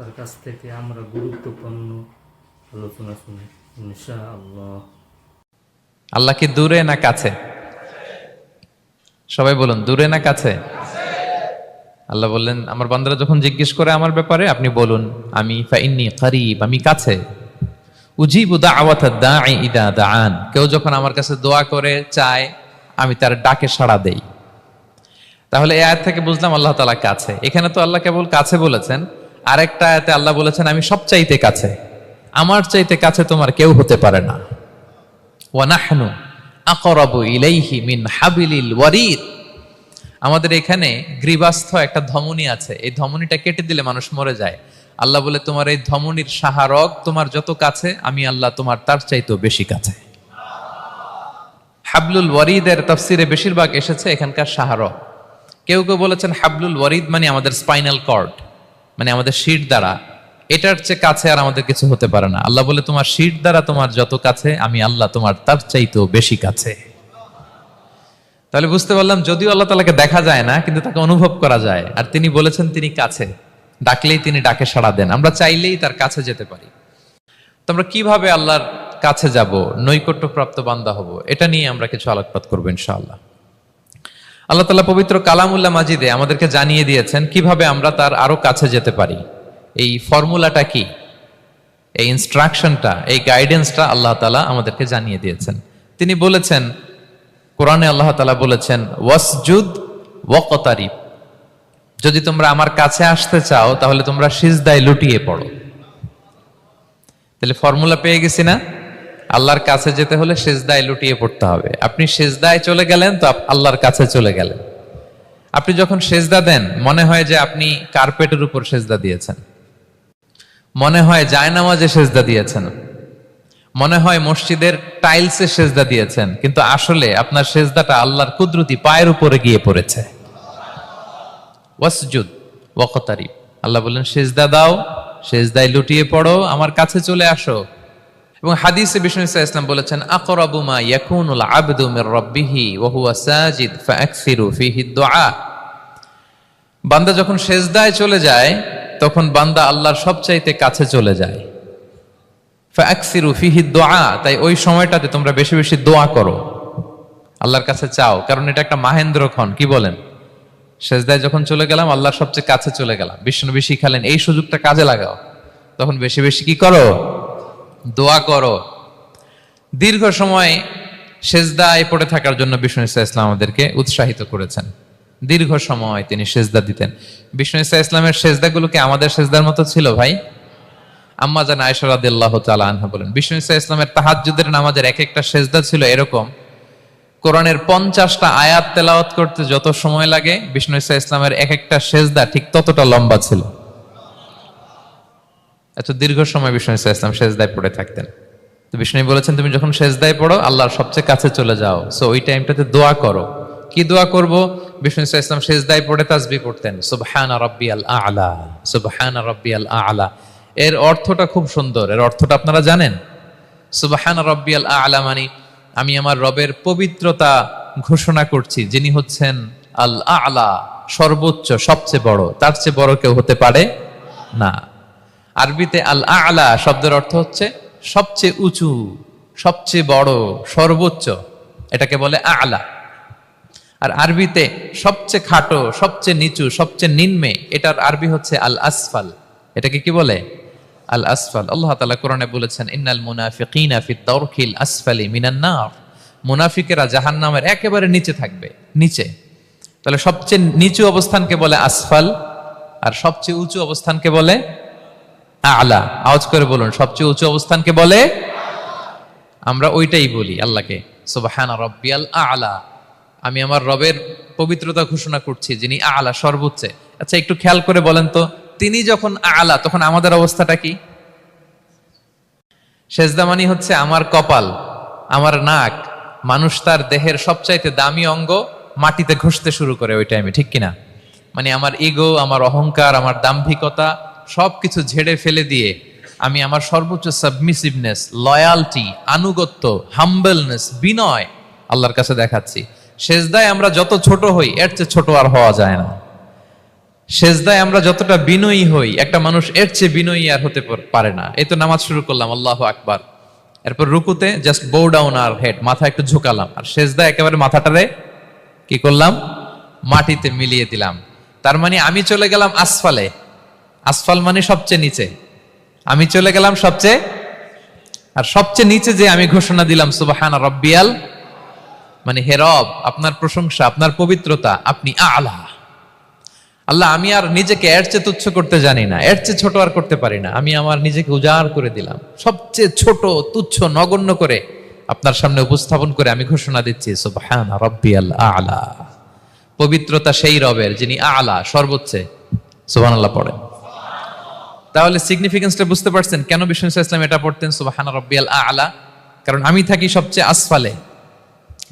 তার কাছ থেকে আমরা গুরুত্বপূর্ণ আলোচনা শুনি ইনশা আল্লাহ আল্লাহ কি দূরে না কাছে? সবাই বলুন, দূরে না কাছে? আল্লাহ বললেন, আমার বান্দারা যখন জিজ্ঞেস করে আমার ব্যাপারে, আপনি বলুন, আমি ফাইন্নি করিব, আমি কাছে। উজিবু দাওয়াত দাঈ ইদা দাআন। কেউ যখন আমার কাছে দোয়া করে, চায়, আমি তার ডাকে সাড়া দেই। তাহলে এ আয়াত থেকে বুঝলাম আল্লাহ তালা কাছে। এখানে তো আল্লাহ কেবল কাছে বলেছেন আরেকটা আয়াতে আল্লাহ বলেছেন, আমি সব চাইতে কাছে, আমার চাইতে কাছে তোমার কেউ হতে পারে না। ওয়ানাহনু আকরাবু ইলাইহি মিন হাবিলিল ওয়ারিদ। আমাদের এখানে গ্রীবাস্থ একটা ধমনী আছে, এই ধমনীটা কেটে দিলে মানুষ মরে যায়। আল্লাহ বলে, তোমার এই ধমনীর সাহারক তোমার যত কাছে, আমি আল্লাহ তোমার তার চাইতেও বেশি কাছে। হাবলুল ওয়ারিদের তফসিরে বেশিরভাগ এসেছে এখানকার সাহারক। কেউ কেউ বলেছেন, হাবলুল ওয়ারিদ মানে আমাদের স্পাইনাল কর্ড। মানে আমাদের শির দ্বারা, এটার চেয়ে কাছে আর আমাদের কিছু হতে পারে না। আল্লাহ বলে, তোমার শির দ্বারা তোমার যত কাছে, আমি আল্লাহ তোমার তার চাইতেও বেশি কাছে। তাহলে বুঝতে পারলাম, যদিও আল্লাহ তালাকে দেখা যায় না, কিন্তু তাকে অনুভব করা যায়। আর তিনি বলেছেন, তিনি কাছে। ডাকলেই তিনি ডাকে সাড়া দেন। আমরা চাইলেই তার কাছে যেতে পারি। তো আমরা কীভাবে আল্লাহর কাছে যাব? নৈকট্য প্রাপ্ত বান্দা হব। এটা নিয়ে আমরা কিছু আলোকপাত করব, ইনশাআল্লাহ। আল্লাহ তালা পবিত্র কালামুল্লাহ মাজিদে আমাদেরকে জানিয়ে দিয়েছেন, কীভাবে আমরা তার আরও কাছে যেতে পারি। এই ফর্মুলাটা কি? এই ইনস্ট্রাকশনটা এই গাইডেন্সটা আল্লাহ তালা আমাদেরকে জানিয়ে দিয়েছেন। তিনি বলেছেন, কোরআনে আল্লাহ তালা বলেছেন, ওয়াসজুদ ওয়াকতারিব। যদি তোমরা আমার কাছে আসতে চাও, তাহলে তোমরা সিজদায় লুটিয়ে পড়ো। তাহলে ফর্মুলা পেয়ে গেছি না? আল্লাহর কাছে যেতে হলে সেজদায় লুটিয়ে পড়তে হবে। আপনি সেজদায় চলে গেলেন তো আল্লাহর কাছে চলে গেলেন। আপনি যখন সেজদা দেন, মনে হয় যে আপনি কার্পেটের উপর সেজদা দিয়েছেন। মনে হয় জায়নামাজে সেজদা দিয়েছেন। মনে হয় মসজিদের টাইলসে সেজদা দিয়েছেন। কিন্তু আসলে আপনার সেজদাটা আল্লাহর কুদরতি পায়ের উপরে গিয়ে পড়েছে। ওয়াসজুদ ওয়াকতারিব আল্লাহ বললেন, সেজদা দাও, সেজদায় লুটিয়ে পড়ো, আমার কাছে চলে আসো। এবং হাদিসে বিষ্ণু ইসা ইসলাম বলেছেন, আকরাবু মা ইয়াকুনুল আবদু মির রাব্বিহি ওয়া হুয়া সাজিদ ফাআকসিরু ফিহি দুআ বান্দা যখন সেজদায় চলে যায়, তখন বান্দা আল্লাহর সবচাইতে কাছে চলে যায়। ফাআকসিরু ফিহি দুআ তাই ওই সময়টাতে তোমরা বেশি বেশি দোয়া করো। আল্লাহর কাছে চাও, কারণ এটা একটা মাহেন্দ্র ক্ষণ কি বলেন? সেজদায় যখন চলে গেলাম, আল্লাহর সবচেয়ে কাছে চলে গেলাম। বিষ্ণু বেশি খেলেন এই সুযোগটা কাজে লাগাও। তখন বেশি বেশি কি করো? দোয়া করো। দীর্ঘ সময় সেজদায় পড়ে থাকার জন্য বিষ্ণু ইসা ইসলাম আমাদেরকে উৎসাহিত করেছেন। দীর্ঘ সময় তিনি সেজদা দিতেন। বিষ্ণু ইসা ইসলামের সেজদাগুলোকে আমাদের সেজদার মতো ছিল ভাই? আম্মা জান আয়সা রাদিয়াল্লাহু তাআলা আনহা বলেন, বিষ্ণু ইসা ইসলামের তাহাজ্জুদের নামাজের এক একটা সেজদা ছিল এরকম। কোরআনের পঞ্চাশটা আয়াত তেলাওয়াত করতে যত সময় লাগে, বিষ্ণু ইসা ইসলামের এক একটা সেজদা ঠিক ততটা লম্বা ছিল। এত দীর্ঘ সময় বিষ্ণু ইসা ইসলাম সেজদায় পড়ে থাকতেন। তো বিষ্ণু বলেছেন, তুমি যখন সেজদায় পড়ো, আল্লাহর সবচেয়ে কাছে চলে যাও। সো ওই টাইমটাতে দোয়া করো। কি দোয়া করব? বিষ্ণু ইসা ইসলাম সেজদায় পড়ে তাসবি পড়তেন, সুবহান রাব্বিয়াল আ'লা, সুবহান রাব্বিয়াল আ'লা। এর অর্থটা খুব সুন্দর। এর অর্থটা আপনারা জানেন? সুবহান রাব্বিয়াল আ'লা মানে আমি আমার রবের পবিত্রতা ঘোষণা করছি, যিনি হচ্ছেন আল আ'লা সর্বোচ্চ, সবচেয়ে বড়। তার চেয়ে বড় কেউ হতে পারে না। আরবিতে আল আ'লা শব্দের অর্থ হচ্ছে সবচেয়ে উঁচু, সবচেয়ে বড়, সর্বোচ্চ। এটাকে বলে আ'লা। আর আরবিতে সবচেয়ে খাটো, সবচেয়ে নিচু, সবচেয়ে নিম্নে, এটার আরবি হচ্ছে আল আসফাল এটাকে কি বলে? আল আসফাল আল্লাহ তালা কোরআনে বলেছেন, ইন্নাল মুনাফিকিনা ফি আসফালি মিনান নার। মুনাফিকেরা জাহান্নামের একেবারে নিচে থাকবে, নিচে। তাহলে সবচেয়ে নিচু অবস্থানকে বলে আসফাল, আর সবচেয়ে উঁচু অবস্থানকে বলে আলা। আওয়াজ করে বলুন, সবচেয়ে উঁচু অবস্থানকে বলে? আমরা ওইটাই বলি আল্লাহকে। সুবহান রব্বিয়াল আলা। আমি আমার রবের পবিত্রতা ঘোষণা করছি, যিনি আলা, সর্বোচ্চ। আচ্ছা একটু খেয়াল করে বলেন তো, তিনি যখন আলা, তখন আমাদের অবস্থাটা কি? সেজদামানি হচ্ছে আমার কপাল, আমার নাক, মানুষ তার দেহের সবচাইতে দামি অঙ্গ মাটিতে ঘষতে শুরু করে ওই টাইমে ঠিক কিনা? মানে আমার ইগো আমার অহংকার, আমার দাম্ভিকতা সবকিছু ঝেড়ে ফেলে দিয়ে আমি আমার সর্বোচ্চ সাবমিসিভনেস লয়ালটি আনুগত্য হাম্বলনেস বিনয় আল্লাহর কাছে দেখাচ্ছি। সেজদায় আমরা যত ছোট হই, এর চেয়ে ছোট আর হওয়া যায় না। সেজদায় আমরা যতটা বিনয়ী হই, একটা মানুষ এর চেয়ে বিনয়ী আর হতে পারে না। এই তো নামাজ শুরু করলাম, আল্লাহ আকবার। এরপর রুকুতে জাস্ট বো ডাউন আর হেড মাথা একটু ঝুঁকালাম। আর সেজদায় একেবারে মাথাটারে কি করলাম? মাটিতে মিলিয়ে দিলাম। তার মানে আমি চলে গেলাম আসফালে। আসফাল মানে সবচেয়ে নিচে। আমি চলে গেলাম সবচেয়ে, আর সবচেয়ে নিচে যে আমি ঘোষণা দিলাম, সুবাহানা রব্বিয়াল মানে হে রব, আপনার প্রশংসা, আপনার পবিত্রতা, আপনি আলা। আল্লাহ, আমি আর নিজেকে এর চেয়ে তুচ্ছ করতে জানি না, এর চেয়ে ছোট আর করতে পারি না। আমি আমার নিজেকে উজাড় করে দিলাম। সবচেয়ে ছোট, তুচ্ছ, নগণ্য করে আপনার সামনে উপস্থাপন করে আমি ঘোষণা দিচ্ছি, সুবহান রব্বিয়াল আলা। পবিত্রতা সেই রবের যিনি আলা, সর্বোচ্চে। সুবহানাল্লাহ পড়েন। তাহলে সিগনিফিকেন্সটা বুঝতে পারছেন? কেন বিষ্ণু ইসলাম এটা পড়তেন? সুবাহান রব্বিয়াল আলা। কারণ আমি থাকি সবচেয়ে আসফালে,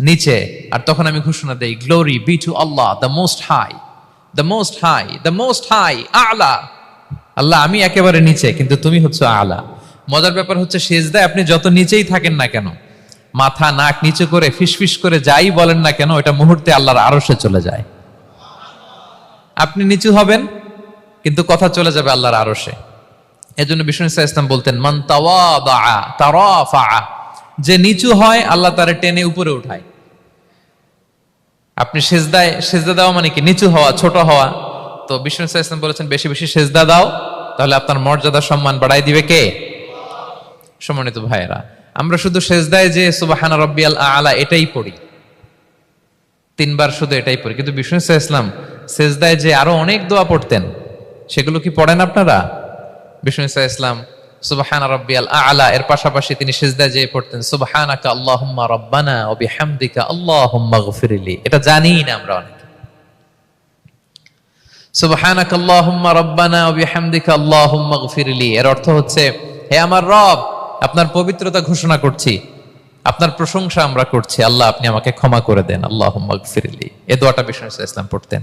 নিচে। আর তখন আমি ঘোষণা দেই glory be to Allah the most high the most high the most high আলা। আল্লাহ, আমি একেবারে নিচে, কিন্তু তুমি হচ্ছে আলা। মজার ব্যাপার হচ্ছে, সেজদায় আপনি যত নিচেই থাকেন না কেন, মাথা, নাক নিচে করে, ফিসফিস করে যাই বলেন না কেন এটা মুহূর্তে আল্লাহর আরশে চলে যায়। আপনি নিচু হবেন, কিন্তু কথা চলে যাবে আল্লাহর আরশে। এজন্য বিষ্ণু ইসা ইসলাম বলতেন, মান যে নিচু হয়, আল্লাহ তারে টেনে উপরে উঠায়। আপনি সেজদায়, সেজদা দেওয়া মানে কি? নিচু হওয়া, ছোট হওয়া। তো বিষ্ণু ইসা ইসলাম বলেছেন, বেশি বেশি সেজদা দাও, তাহলে আপনার মর্যাদা, সম্মান বাড়াই দিবে কে? সম্মানিত ভাইয়েরা, আমরা শুধু সেজদায় যে সুবাহানা রব্বিয়াল আলা এটাই পড়ি। তিনবার শুধু এটাই পড়ি। কিন্তু বিষ্ণু ইসা ইসলাম সেজদায় যে আরও অনেক দোয়া পড়তেন, সেগুলো কি পড়েন আপনারা? বিষ্ণু ইসা ইসলাম, সুবহান রাব্বিয়াল আলা, এর পাশাপাশি তিনি সিজদায় যেয়ে পড়তেন, সুবহানাকা আল্লাহুম্মা রাব্বানা ওয়া বিহামদিকা আল্লাহুম্মা গফিরলি এটা জানি না আমরা অনেকে। আল্লাহুম্মা রাব্বানা ওয়া বিহামদিকা আল্লাহুম্মা গফিরলি এর অর্থ হচ্ছে, হে আমার রব, আপনার পবিত্রতা ঘোষণা করছি, আপনার প্রশংসা আমরা করছি। আল্লাহ, আপনি আমাকে ক্ষমা করে দেন। আল্লাহুম্মা গফিরলি এ দোয়াটা বিষ্ণু ইসা ইসলাম পড়তেন।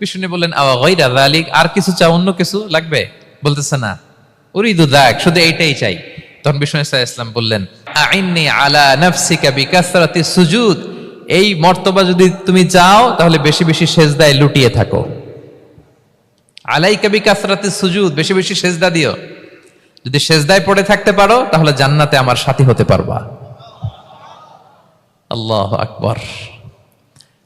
বিষ্ণু বললেন আর কিছু চাও, অন্য কিছু লাগবে? বলতেছে, না, উরিদু দাক শুধু এইটাই চাই। তখন বিষ্ণু বললেন, আইন্নি আলা নাফসিকা বিকাসরাতি সুজুদ, এই মর্তবা যদি তুমি চাও, তাহলে বেশি বেশি সেজদায় লুটিয়ে থাকো। আলাইকা বিকাসরাতি সুজুদ, বেশি বেশি সেজদা দিও। যদি সেজদায় পড়ে থাকতে পারো, তাহলে জান্নাতে আমার সাথী হতে পারবা। আল্লাহ আকবর।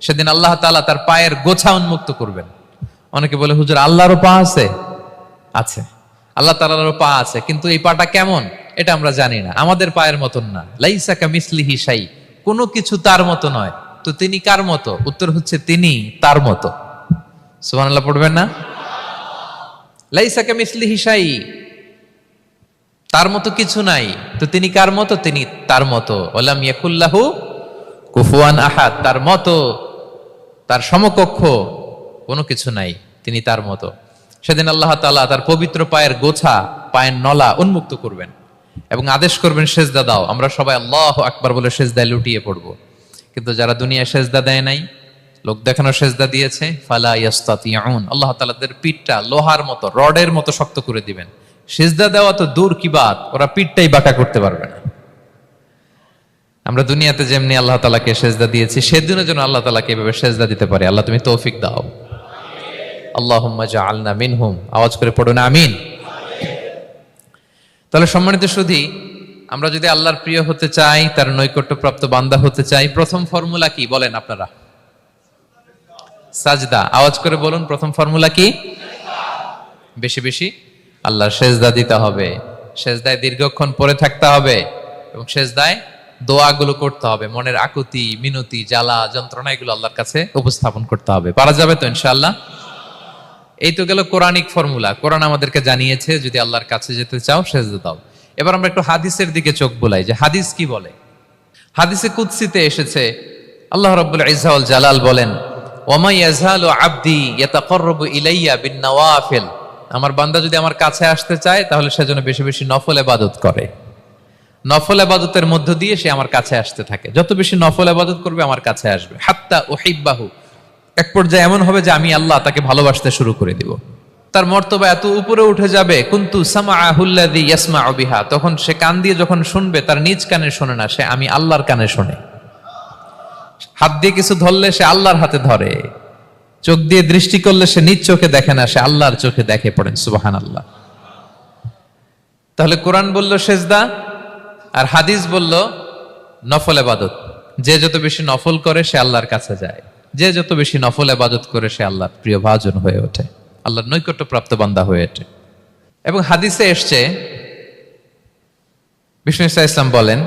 সেদিন আল্লাহ তাআলা তার পায়ের গোছা উন্মুক্ত করবেন। অনেকে বলে, হুজুর, আল্লাহরও পা আছে? আছে। আল্লাহ তাআলারও পা আছে, কিন্তু এই পাটা কেমন? এটা আমরা জানি না। আমাদের পায়ের মতন না। লাইসা কামিসলিহি শাই, কোনো কিছু তার মতো নয়। তো তিনি কার মতো? উত্তর হচ্ছে তিনি তার মতো। সুবহানাল্লাহ পড়বেন না? লাইসা কামিসলিহি শাই, তার মতো কিছু নাই। তো তিনি কার মতো? তিনি তার মতো। ওলাম ইয়াকুল্লাহু কুফুয়ান আহাদ, তার মতো, তার সমকক্ষ কোনো কিছু নাই, তিনি তার মতো। সেদিন আল্লাহ তাআলা তার পবিত্র পায়ের গোছা, পায়ের নলা উন্মুক্ত করবেন এবং আদেশ করবেন, সেজদা দাও। আমরা সবাই আল্লাহ আকবার বলে সেজদায় লুটিয়ে পড়ব। কিন্তু যারা দুনিয়ায় সেজদা দেয় নাই, লোক দেখানো সেজদা দিয়েছে, ফালা ইয়াস্তাতিয়াউন আল্লাহ তালাদের পিঠটা লোহার মতো, রডের মতো শক্ত করে দিবেন। সেজদা দেওয়া তো দূর কি বাত, ওরা পিঠটাই বাঁকা করতে পারবে না। আমরা দুনিয়াতে যেমনি আল্লাহ তালাকে সেজদা দিয়েছি, সেদিনও যেন আল্লাহ তালাকে এভাবে সেজদা দিতে পারে। আল্লাহ, তুমি তৌফিক দাও। আল্লাহুম্মা জাআলনা মিনহুম। আওয়াজ করে পড়ুন, আমিন। তাহলে সম্মানিত সুধী আমরা যদি আল্লাহর প্রিয় হতে চাই, তার নৈকট্যপ্রাপ্ত বান্দা হতে চাই, প্রথম ফর্মুলা কি বলেন আপনারা? সাজদা। আওয়াজ করে বলুন, প্রথম ফর্মুলা কি? বেশি বেশি। আল্লাহর সেজদা দিতে হবে। সেজদায় দীর্ঘক্ষণ পড়ে থাকতে হবে এবং সেজদায় দোয়াগুলো করতে হবে, মনের আকুতি, মিনতি, জ্বালা, যন্ত্রণা, এগুলো আল্লাহর কাছে উপস্থাপন করতে হবে। পারা যাবে তো ইনশাআল্লাহ? এই তো গেল কোরআনিক ফর্মুলা। কোরআন আমাদেরকে জানিয়েছে, যদি আল্লাহর কাছে যেতে চাও, সেজদা দাও। এবার আমরা একটু হাদিসের দিকে চোখ বোলাই যে হাদিস কি বলে? হাদিসে কুৎসিতে এসেছে, আল্লাহ রাব্বুল ইজ্জাউল জালাল বলেন, ওমা ইয়াজহালু আবদি ইয়াতাকাররাবু ইলাইয়া বিন নওয়াফিল। আমার বান্দা যদি আমার কাছে আসতে চায়, তাহলে সেজন্য বেশি বেশি নফল ইবাদত করে। নফল ইবাদতের মধ্য দিয়ে সে আমার কাছে আসতে থাকে। যত বেশি নফল ইবাদত করবে, আমার কাছে আসবে। হাত্তা উহিব্বাহু। এক পর্যায়ে এমন হবে যে আমি আল্লাহ তাকে ভালোবাসতে শুরু করে দিব। তার মর্তবা এত উপরে উঠে যাবে, কুন্তু সামাআহুল্লাযী ইয়াসমাউ বিহা। তখন সে কান দিয়ে যখন শুনবে, তার নিজ কানে শোনে না, সে আমি আল্লাহর কানে শোনে। হাত দিয়ে কিছু ধরলে সে আল্লাহর হাতে ধরে। চোখ দিয়ে দৃষ্টি করলে সে নিজ চোখে দেখে না, সে আল্লাহর চোখে দেখে পড়েন সুবাহান আল্লাহ তাহলে কোরআন বলল, সেজদা আর হাদিস বলল, নফল এবাদত যে যত বেশি নফল করে, সে আল্লাহর কাছে যায়। যে যত বেশি নফল এবাদত করে, সে আল্লাহর প্রিয় ভাজন হয়ে ওঠে। আল্লাহর নৈকট্য প্রাপ্ত বান্দা হয়ে ওঠে। এবং হাদিসে এসছে, বিষ্ণু ইসা ইসলাম বলেন,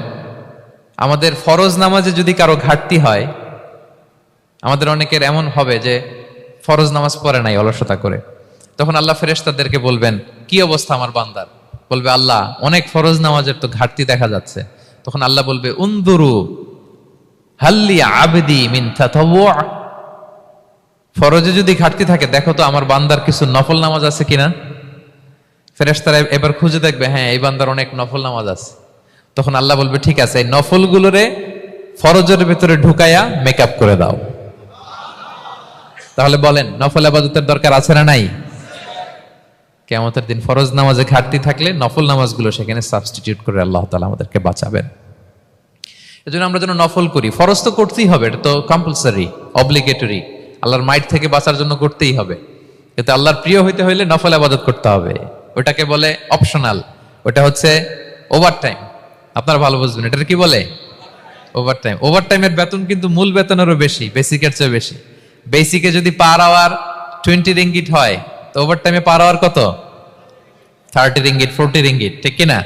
আমাদের ফরজ নামাজে যদি কারও ঘাটতি হয়, আমাদের অনেকের এমন হবে যে ফরজ নামাজ পড়ে নাই অলসতা করে। তখন আল্লাহ ফেরেশতাদেরকে বলবেন, কি অবস্থা আমার বান্দার? বলবে, আল্লাহ, অনেক ফরজ নামাজের তো ঘাটতি দেখা যাচ্ছে। তখন আল্লাহ বলবে উন্দুরু হাল্লি আবেদি মিন ফরজে যদি ঘাটতি থাকে, দেখো তো আমার বান্দার কিছু নফল নামাজ আছে কিনা? ফেরেশতারা এবার খুঁজে দেখবে হ্যাঁ এই বান্দার অনেক নফল নামাজ আছে। তখন আল্লাহ বলবে, ঠিক আছে, এই নফলগুলোরে ফরজের ভেতরে ঢুকাইয়া মেকআপ করে দাও। তাহলে বলেন, নফল আবাদতের দরকার আছে না নাই? কেমতের দিন ফরজ নামাজে ঘাটতি থাকলে নফল নামাজগুলো সেখানে সাবস্টিটিউট করে আল্লাহ তালা আমাদেরকে বাঁচাবেন। এজন্য আমরা যেন নফল করি। ফরজ তো করতেই হবে, এটা তো কম্পালসারি অব্লিগেটরি আল্লাহর মাইট থেকে বাঁচার জন্য করতেই হবে। কিন্তু আল্লাহর প্রিয় হইতে হইলে নফল আবাদত করতে হবে। ওটাকে বলে অপশনাল ওটা হচ্ছে ওভার টাইম আপনারা ভালো বুঝবেন, এটার কি বলে? ওভার টাইম ওভার টাইমের বেতন কিন্তু মূল বেতনেরও বেশি বেসিকের চেয়ে বেশি। বেসিকে যদি পার আওয়ার টোয়েন্টি রিঙ্গিট হয় তো ওভার টাইমে পার আওয়ার কত? থার্টি রিঙ্গিট ফোরটি রিঙ্গিট ঠিক কিনা?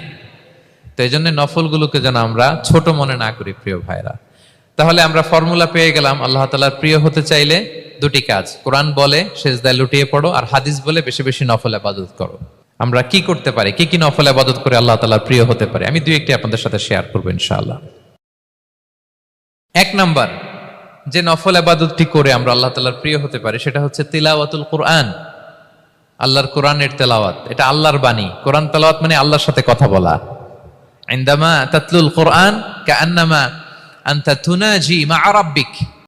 তো এই জন্য নফলগুলোকে যেন আমরা ছোট মনে না করি, প্রিয় ভাইরা। তাহলে আমরা ফর্মুলা পেয়ে গেলাম, আল্লাহ তালার প্রিয় হতে চাইলে দুটি কাজ। কোরআন বলে, সেজদায় লুটিয়ে পড়ো, আর হাদিস বলে, বেশি বেশি নফল আবাদত করো। আমরা কি করতে পারি? কি কি নফল আবাদত করে আল্লাহ তালার প্রিয় হতে পারে? আমি দুই একটি আপনাদের সাথে শেয়ার করব, ইনশাআল্লাহ। এক নাম্বার, যে নফল আবাদতটি করে আমরা আল্লাহ তালার প্রিয় হতে পারি, সেটা হচ্ছে তিলাওয়াতুল কোরআন। আল্লাহর কোরআনের তেলাওয়াত, এটা আল্লাহর বাণী। কোরআন তেলাওয়াত মানে আল্লাহর সাথে কথা বলা। আইন্দামা তাতলুল কোরআন কা আন্নামা আন্তা তুনাজি মা আরাব্বিক